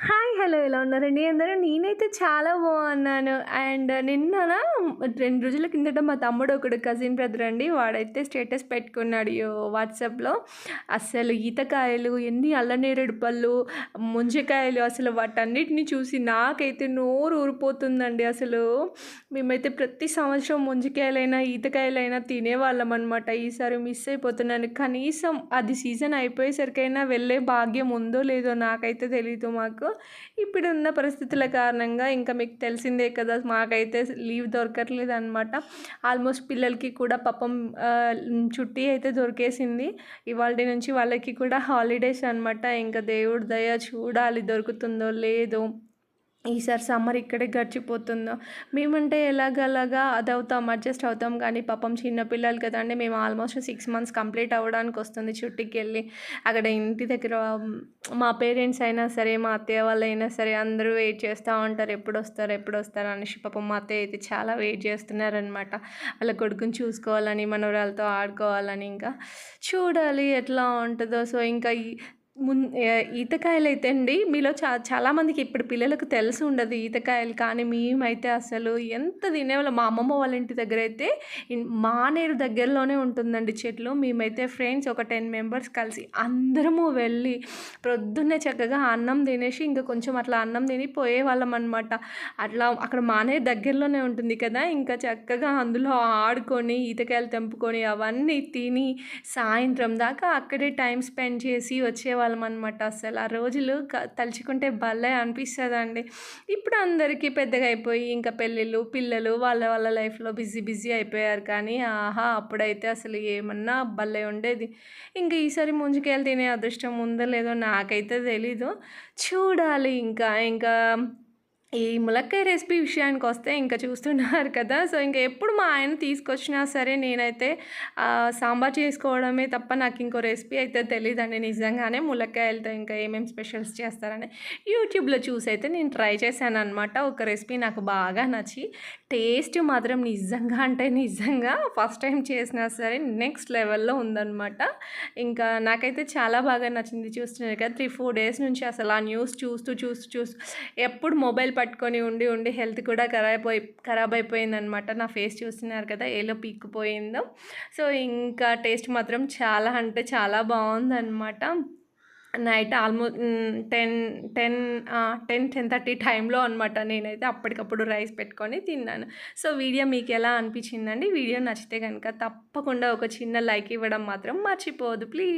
Hi hello ఎలా ఉన్నారండి? అందరూ? నేనైతే చాలా బాగున్నాను. అండ్ నిన్న రెండు రోజుల కిందట మా తమ్ముడు ఒకడు కజిన్ బ్రదర్ అండి వాడైతే స్టేటస్ పెట్టుకున్నాడు వాట్సాప్లో. అసలు ఈతకాయలు ఎన్ని అల్లనేరేడు పళ్ళు ముంజకాయలు అసలు వాటన్నిటిని చూసి నాకైతే నోరు ఊరిపోతుందండి అసలు. మేమైతే ప్రతి సంవత్సరం ముంజకాయలైనా ఈతకాయలైనా తినేవాళ్ళం అనమాట ఈసారి మిస్ అయిపోతున్నాను. కనీసం అది సీజన్ అయిపోయేసరికైనా వెళ్ళే భాగ్యం ఉందో లేదో నాకైతే తెలీదు మాకు. ఇప్పుడున్న పరిస్థితుల కారణంగా ఇంకా మీకు తెలిసిందే కదా మాకైతే లీవ్ దొరకట్లేదు అనమాట ఆల్మోస్ట్ పిల్లలకి కూడా పాపం చుట్టి అయితే దొరికేసింది. ఇవాళ నుంచి వాళ్ళకి కూడా హాలిడేస్ అనమాట ఇంకా దేవుడి దయ చూడాలి దొరుకుతుందో లేదో. ఈసారి సమ్మర్ ఇక్కడే గడిచిపోతుందో. మేమంటే ఎలాగలాగా అది అవుతాం అడ్జస్ట్ అవుతాం. కానీ పాపం చిన్నపిల్లలు కదండి మేము ఆల్మోస్ట్ సిక్స్ మంత్స్ కంప్లీట్ అవ్వడానికి వస్తుంది చుట్టికి వెళ్ళి అక్కడ ఇంటి దగ్గర మా పేరెంట్స్ అయినా సరే మా అత్తయ్య వాళ్ళు అయినా సరే అందరూ వెయిట్ చేస్తూ ఉంటారు. ఎప్పుడు వస్తారు ఎప్పుడు వస్తారు అనేసి పాపం మా అత్తయ్య అయితే చాలా వెయిట్ చేస్తున్నారనమాట వాళ్ళ కొడుకుని చూసుకోవాలని మనవరాలతో ఆడుకోవాలని ఇంకా చూడాలి ఎట్లా ఉంటుందో. సో ఇంకా మున్ ఈతకాయలు అయితే అండి మీలో చా చాలామందికి ఇప్పుడు పిల్లలకు తెలిసి ఉండదు ఈతకాయలు కానీ మేమైతే అసలు ఎంత తినేవాళ్ళం. మా అమ్మమ్మ వాళ్ళ ఇంటి దగ్గర అయితే మానేరు దగ్గరలోనే ఉంటుందండి చెట్లు. మేమైతే ఫ్రెండ్స్ ఒక టెన్ మెంబర్స్ కలిసి అందరము వెళ్ళి ప్రొద్దున్నే చక్కగా అన్నం తినేసి ఇంకా కొంచెం అట్లా అన్నం తిని పోయేవాళ్ళం అనమాట అట్లా అక్కడ మానేరు దగ్గరలోనే ఉంటుంది కదా ఇంకా చక్కగా అందులో ఆడుకొని ఈతకాయలు తెంపుకొని అవన్నీ తిని సాయంత్రం దాకా అక్కడే టైం స్పెండ్ చేసి వచ్చేవాళ్ళం. వాళ్ళం అనమాట అసలు ఆ రోజులు తలుచుకుంటే భలే అనిపిస్తుందండి. ఇప్పుడు అందరికీ పెద్దగా అయిపోయి ఇంకా పెళ్ళిళ్ళు పిల్లలు వాళ్ళ వాళ్ళ లైఫ్లో బిజీ బిజీ అయిపోయారు కానీ ఆహా అప్పుడైతే అసలు ఏమన్నా భలే ఉండేది. ఇంకా ఈసారి ముంజుకెళ్ళి తినే అదృష్టం ఉందో లేదో నాకైతే తెలీదు. చూడాలి ఇంకా ఇంకా ఈ ములక్కాయ రెసిపీ విషయానికి వస్తే ఇంకా చూస్తున్నారు కదా. సో ఇంకా ఎప్పుడు మా ఆయన తీసుకొచ్చినా సరే నేనైతే సాంబార్ చేసుకోవడమే తప్ప నాకు ఇంకో రెసిపీ అయితే తెలియదండి నిజంగానే ములక్కాయలతో ఇంకా ఏమేమి స్పెషల్స్ చేస్తారని యూట్యూబ్లో చూసి అయితే నేను ట్రై చేశాను అనమాట ఒక రెసిపీ నాకు బాగా నచ్చి టేస్ట్ మాత్రం నిజంగా అంటే నిజంగా ఫస్ట్ టైం చేసినా సరే నెక్స్ట్ లెవెల్లో ఉందన్నమాట. ఇంకా నాకైతే చాలా బాగా నచ్చింది. చూస్తున్నారు కదా త్రీ ఫోర్ డేస్ నుంచి అసలు ఆ న్యూస్ చూస్తూ చూస్తూ చూస్తూ ఎప్పుడు మొబైల్ పట్టుకొని ఉండి ఉండి హెల్త్ కూడా ఖరాబ్ అయి ఖరాబ్ అయిపోయిందనమాట నా ఫేస్ చూస్తున్నారు కదా ఏలో పీక్కుపోయిందో. సో ఇంకా టేస్ట్ మాత్రం చాలా అంటే చాలా బాగుందనమాట. Night almost ten ten ten ten thirty టైంలో అనమాట నేనైతే అప్పటికప్పుడు రైస్ పెట్టుకొని తిన్నాను. సో వీడియో మీకు ఎలా అనిపించిందండి? వీడియో నచ్చితే కనుక తప్పకుండా ఒక చిన్న లైక్ ఇవ్వడం మాత్రం మర్చిపోదు ప్లీజ్.